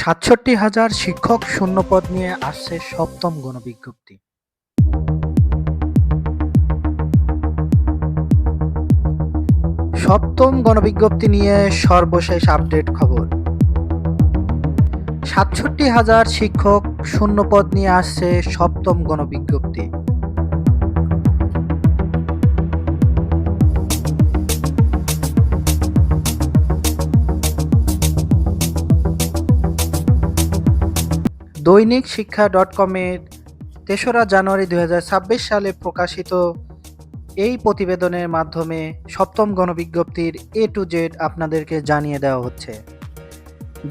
সাতষট্টি হাজার শিক্ষক শূন্যপদ নিয়ে আসছে সপ্তম গণবিজ্ঞপ্তি। সপ্তম গণবিজ্ঞপ্তি নিয়ে সর্বশেষ আপডেট খবর। সাতষট্টি হাজার শিক্ষক শূন্যপদ নিয়ে আসছে সপ্তম গণবিজ্ঞপ্তি। দৈনিক শিক্ষা ডট কমের তেসরা জানুয়ারি দু হাজার ছাব্বিশ সালে প্রকাশিত এই প্রতিবেদনের মাধ্যমে সপ্তম গণবিজ্ঞপ্তির এ টু জেড আপনাদেরকে জানিয়ে দেওয়া হচ্ছে।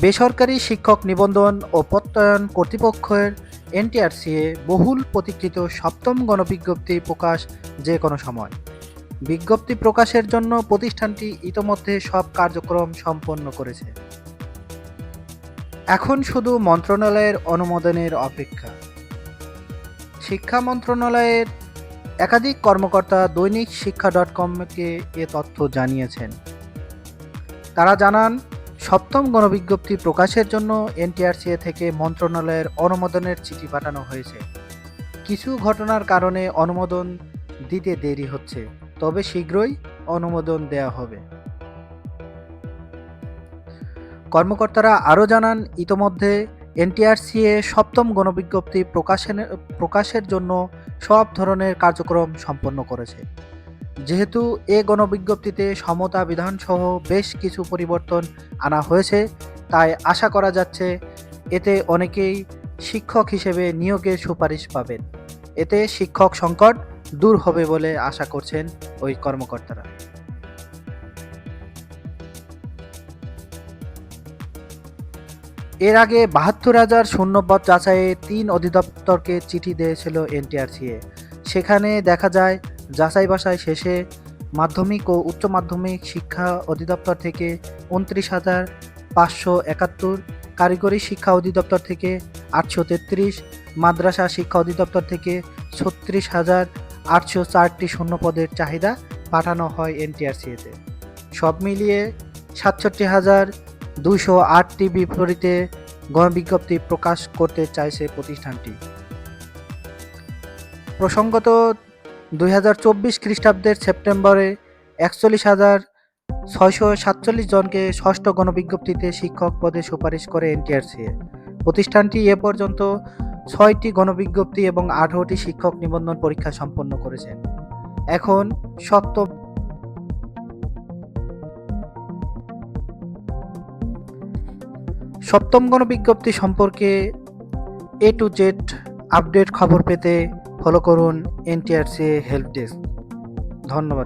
বেসরকারি শিক্ষক নিবন্ধন ও প্রত্যয়ন কর্তৃপক্ষের এনটিআরসিএ বহুল প্রতীক্ষিত সপ্তম গণবিজ্ঞপ্তি প্রকাশ যে কোনো সময়। বিজ্ঞপ্তি প্রকাশের জন্য প্রতিষ্ঠানটি ইতোমধ্যে সব কার্যক্রম সম্পন্ন করেছে। এখন শুধু মন্ত্রণালয়ের অনুমোদনের অপেক্ষা। শিক্ষা মন্ত্রণালয়ের একাধিক কর্মকর্তা দৈনিক শিক্ষা ডট কমকে এ তথ্য জানিয়েছেন। তারা জানান, সপ্তম গণবিজ্ঞপ্তি প্রকাশের জন্য এনটিআরসিএ থেকে মন্ত্রণালয়ের অনুমোদনের চিঠি পাঠানো হয়েছে। কিছু ঘটনার কারণে অনুমোদন দিতে দেরি হচ্ছে, তবে শীঘ্রই অনুমোদন দেওয়া হবে। কর্মকর্তারা আরও জানান, ইতোমধ্যে এনটিআরসিএ সপ্তম গণবিজ্ঞপ্তি প্রকাশের প্রকাশের জন্য সব ধরনের কার্যক্রম সম্পন্ন করেছে। যেহেতু এ গণবিজ্ঞপ্তিতে সমতা বিধানসহ বেশ কিছু পরিবর্তন আনা হয়েছে, তাই আশা করা যাচ্ছে এতে অনেকেই শিক্ষক হিসেবে নিয়োগের সুপারিশ পাবেন। এতে শিক্ষক সংকট দূর হবে বলে আশা করছেন ওই কর্মকর্তারা। এর আগে বাহাত্তর হাজার শূন্যপদ যাচাইয়ে তিন অধিদপ্তরকে চিঠি দিয়েছিল এনটিআরসিএ। সেখানে দেখা যায়, যাচাই বাছাই শেষে মাধ্যমিক ও উচ্চ মাধ্যমিক শিক্ষা অধিদপ্তর থেকে উনত্রিশ হাজার পাঁচশো একাত্তর, কারিগরি শিক্ষা অধিদপ্তর থেকে আটশো তেত্রিশ, মাদ্রাসা শিক্ষা অধিদপ্তর থেকে ছত্রিশ হাজার আটশো চারটি শূন্যপদের চাহিদা পাঠানো হয় এনটিআরসিএতে। সব মিলিয়ে সাতষট্টি হাজার দুইশো আটটি বিপরীতে গণবিজ্ঞপ্তি প্রকাশ করতে চাইছে প্রতিষ্ঠানটি। প্রসঙ্গত, দুই হাজার চব্বিশ খ্রিস্টাব্দের সেপ্টেম্বরে একচল্লিশ হাজার ছয়শো সাতচল্লিশ জনকে ষষ্ঠ গণবিজ্ঞপ্তিতে শিক্ষক পদে সুপারিশ করে এনটিআরসিএ প্রতিষ্ঠানটি এ পর্যন্ত ছয়টি গণবিজ্ঞপ্তি এবং আঠারোটি শিক্ষক নিবন্ধন পরীক্ষা সম্পন্ন করেছেন এখন সপ্তম সপ্তম গণবিজ্ঞপ্তি সম্পর্কে এ টু জেড আপডেট খবর পেতে ফলো করুন এনটিআরসি হেল্প ডেস্ক ধন্যবাদ।